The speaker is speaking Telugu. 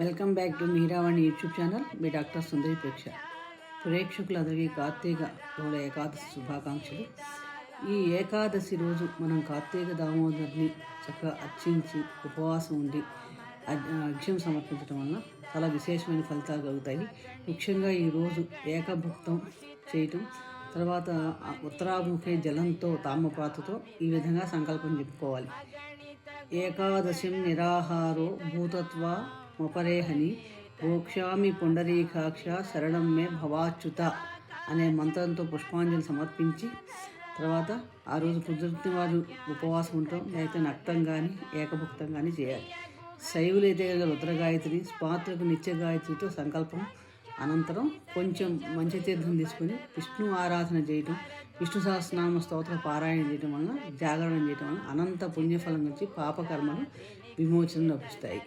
Welcome back to Meeravani YouTube channel. Me doctor Sundari ప్రేక్ష. ప్రేక్షకులందరికీ కార్తీక బహుళ ఏకాదశి శుభాకాంక్షలు. ఈ ఏకాదశి రోజు మనం కార్తీక దామోదర్ని చక్కగా అర్చించి ఉపవాసం ఉండి అగ్- సమర్పించడం వలన చాలా విశేషమైన ఫలితాలు కలుగుతాయి. ముఖ్యంగా ఈరోజు ఏకభుక్తం చేయటం తర్వాత ఆ ఉత్తరాముఖే జలంతో తామపాతతో ఈ విధంగా సంకల్పం చెప్పుకోవాలి. ఏకాదశి నిరాహారో భూతత్వ మొపరేహని మోక్షామి పుండరీకాక్ష శరణం మే భవాచ్యుత అనే మంత్రంతో పుష్పాంజలి సమర్పించి తర్వాత ఆ రోజు కుదిరిన వారు ఉపవాసం ఉండటం లేకపోతే నక్తం కానీ ఏకభుక్తం కానీ చేయాలి. శైవులైతే కనుక రుద్రగాయత్రి స్పాత్రకు నిత్య గాయత్రితో సంకల్పం అనంతరం కొంచెం మంచి తీర్థం తీసుకొని విష్ణు ఆరాధన చేయటం విష్ణు సహస్రనామ స్తోత్ర పారాయణ చేయటం వలన జాగరణ చేయటం వలన అనంత పుణ్యఫలం నుంచి పాపకర్మలు విమోచన లభిస్తాయి.